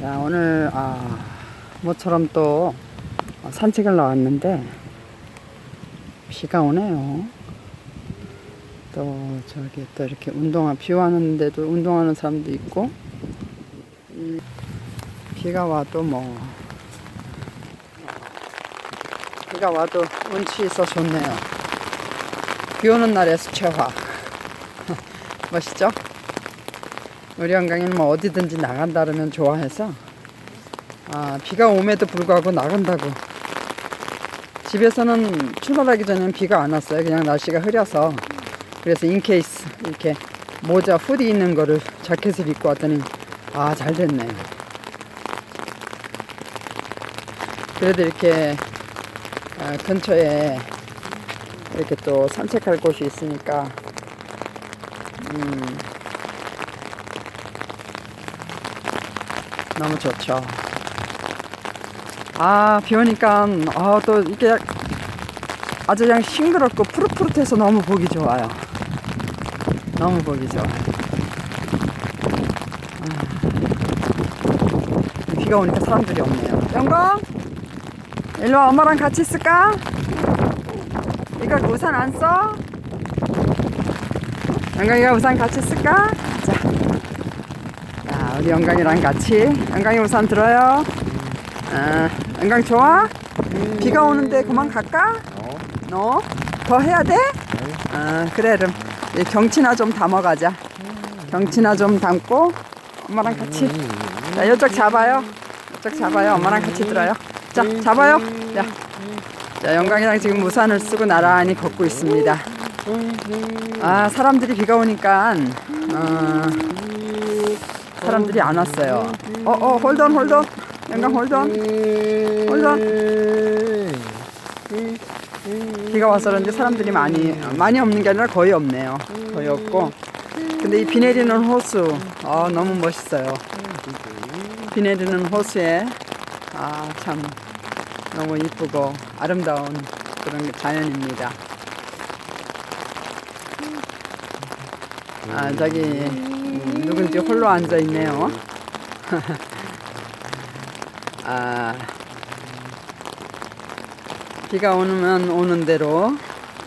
야, 오늘, 아, 모처럼 또 산책을 나왔는데, 비가 오네요. 또, 저기 또 이렇게 운동화, 비 와는데도 운동하는 사람도 있고, 이 비가 와도 뭐, 비가 와도 운치 있어 좋네요. 비 오는 날의 수채화. 멋있죠? 우리 영광이는 뭐 어디든지 나간다 그러면 좋아해서 아, 비가 오에도 불구하고 나간다고. 집에서는 출발하기 전에는 비가 안 왔어요. 그냥 날씨가 흐려서. 그래서 인케이스 이렇게 모자 후디 있는 거를 자켓을 입고 왔더니 아 잘 됐네 그래도 이렇게 아, 근처에 이렇게 또 산책할 곳이 있으니까 음, 너무 좋죠. 아, 비 오니까, 아, 또 이게 아주 그냥 싱그럽고 푸릇푸릇해서 너무 보기 좋아요. 너무 보기 좋아요. 아, 비가 오니까 사람들이 없네요. 영광! 일로 와, 엄마랑 같이 있을까? 이거 우산 안 써? 영광이가 우산 같이 쓸까? 우리 영광이랑 같이. 영광이 우산 들어요. 아, 영광 좋아? 비가 오는데 그만 갈까? 너? 더 해야 돼? 아, 그래, 그럼. 이 경치나 좀 담아가자. 경치나 좀 담고, 엄마랑 같이. 자, 이쪽 잡아요. 이쪽 잡아요. 엄마랑 같이 들어요. 자, 잡아요. 자, 자 영광이랑 지금 우산을 쓰고 나란히 걷고 있습니다. 아, 사람들이 비가 오니까, 어, 사람들이 안 왔어요. 어, 어, 홀던, 홀던. 영광 홀던. 홀던. 비가 와서 그런지 사람들이 많이, 많이 없는 게 아니라 거의 없네요. 거의 없고. 근데 이 비 내리는 호수, 아, 너무 멋있어요. 비 내리는 호수에, 아, 참, 너무 이쁘고 아름다운 그런 자연입니다. 아, 저기, 음, 누군지 홀로 앉아 있네요. 아, 비가 오면 오는 대로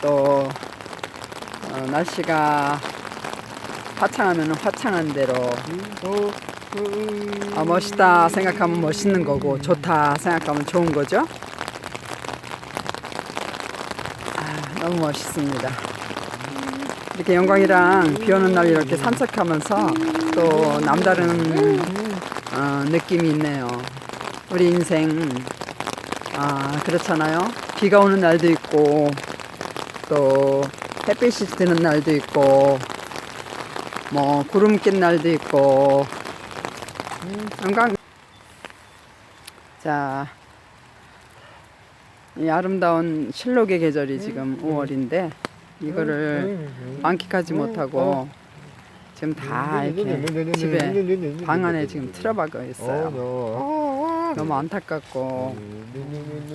또 어, 날씨가 화창하면 화창한 대로 아, 멋있다 생각하면 멋있는 거고 좋다 생각하면 좋은 거죠. 아, 너무 멋있습니다. 이렇게 영광이랑 비 오는 날 이렇게 산책하면서 또 남다른 어, 느낌이 있네요. 우리 인생 아 그렇잖아요. 비가 오는 날도 있고 또 햇빛이 드는 날도 있고 뭐 구름 낀 날도 있고 영광 자. 이 아름다운 실록의 계절이 지금 5월인데 이거를 만끽하지 못하고 지금 다 이렇게 집에 방 안에 지금 틀어박혀 있어요. 너무 안타깝고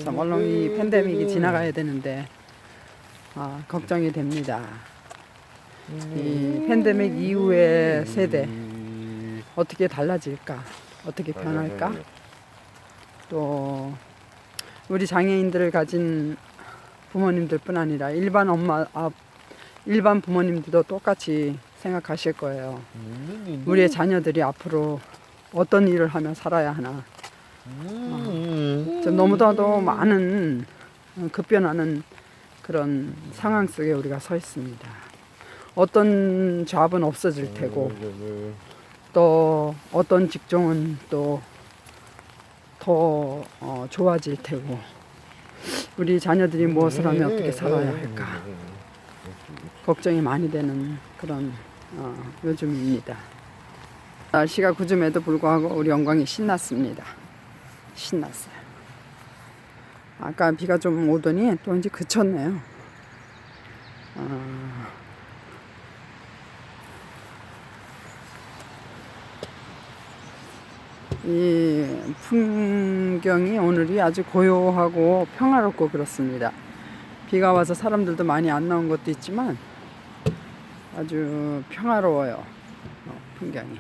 참 얼른 이 팬데믹이 지나가야 되는데 아, 걱정이 됩니다. 이 팬데믹 이후의 세대 어떻게 달라질까? 어떻게 변할까? 또 우리 장애인들을 가진 부모님들뿐 아니라 일반 엄마, 아, 일반 부모님들도 똑같이 생각하실 거예요. 우리의 자녀들이 앞으로 어떤 일을 하며 살아야 하나. 좀 너무나도 많은 어, 급변하는 그런 상황 속에 우리가 서 있습니다. 어떤 잡은 없어질 테고 또 어떤 직종은 또더 어, 좋아질 테고 우리 자녀들이 무엇을 하면 어떻게 살아야 할까 걱정이 많이 되는 그런 어, 요즘입니다. 날씨가 구름에도 불구하고 우리 영광이 신났습니다. 신났어요. 아까 비가 좀 오더니 또 이제 그쳤네요. 어, 이 풍 경이 오늘이 아주 고요하고 평화롭고 그렇습니다. 비가 와서 사람들도 많이 안 나온 것도 있지만 아주 평화로워요. 어, 풍경이.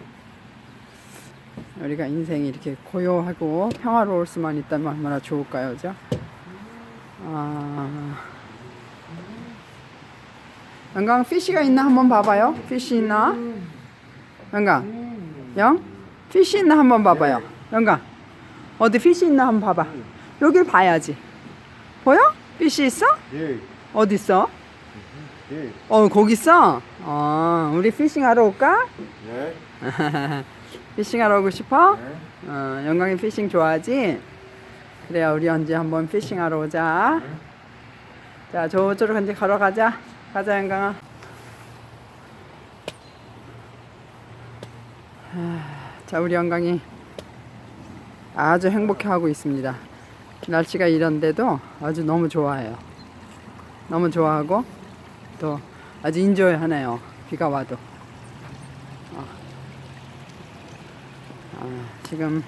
우리가 인생이 이렇게 고요하고 평화로울 수만 있다면 얼마나 좋을까요, 그죠? 아, 영강 피쉬가 있나 한번 봐봐요. 피쉬 있나? 영강, 영? 피쉬 있나 한번 봐봐요. 영강, 어디 피쉬 있나 한번 봐봐. 여길 봐야지. 보여? 피쉬 있어? 예, 어디 있어? 예, 어, 거기 있어? 어, 우리 피싱 하러 올까? 예, 피싱 하러 오고 싶어? 예. 어, 영광이 피싱 좋아하지? 그래야 우리 언제 한번 피싱 하러 오자. 자, 저쪽으로 이제 걸어가자. 가자, 영광아. 하, 자, 우리 영광이 아주 행복해하고 있습니다. 날씨가 이런데도 아주 너무 좋아해요. 너무 좋아하고 또 아주 인조해 하네요. 비가 와도. 어. 아, 지금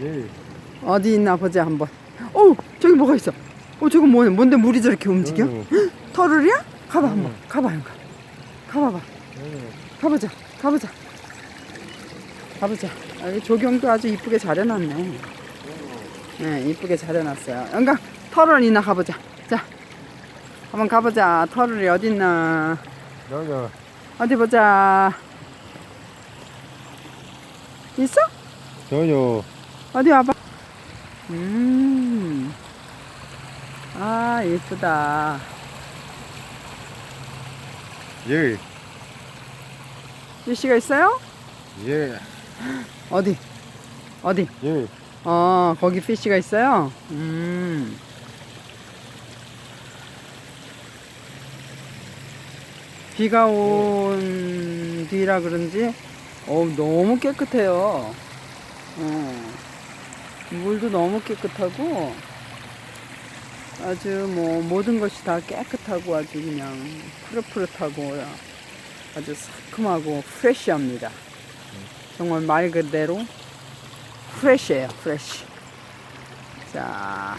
예. 어디 있나 보자 한번. 어, 저기 뭐가 있어? 어, 저거 뭐야? 뭔데 물이 저렇게 움직여? 어. 터널이야? 가봐 한번. 가봐 형가. 가봐봐. 가보자. 가보자. 가보자. 아, 이 조경도 아주 이쁘게 잘 해놨네. 네, 이쁘게 잘 해놨어요. 영가 터널 있나 가보자. 자, 한번 가보자. 터널이 어디 있나? 여기 어디 보자. 있어? 저요. 어디 와봐. 음. 아, 예쁘다. 예, 유씨가 있어요? 예, 어디? 어디? 예. 어, 거기 피쉬가 있어요? 음. 비가 온 뒤라 그런지, 어 너무 깨끗해요. 어. 물도 너무 깨끗하고, 아주 뭐, 모든 것이 다 깨끗하고 아주 그냥 푸릇푸릇하고, 아주 상큼하고 프레쉬합니다. 정말 말 그대로 프레쉬예요, 프레쉬. 자,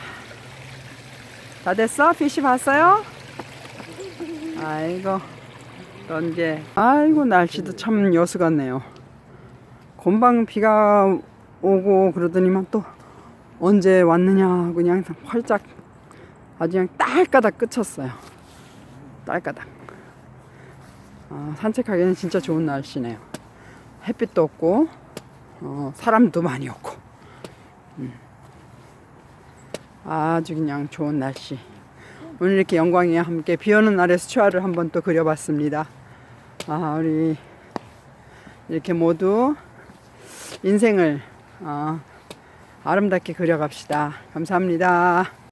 다 됐어? 피시 봤어요? 아이고, 런게. 아이고, 날씨도 참 여수 같네요. 금방 비가 오고 그러더니만 또 언제 왔느냐 그냥 활짝 아주 그냥 딸까닥 끝쳤어요. 딸까닥. 아, 산책하기는 진짜 좋은 날씨네요. 햇빛도 없고 어, 사람도 많이 없고. 음. 아주 그냥 좋은 날씨. 오늘 이렇게 영광이와 함께 비오는 날의 수초화를 한번 또 그려봤습니다. 아 우리 이렇게 모두 인생을 어, 아름답게 그려갑시다. 감사합니다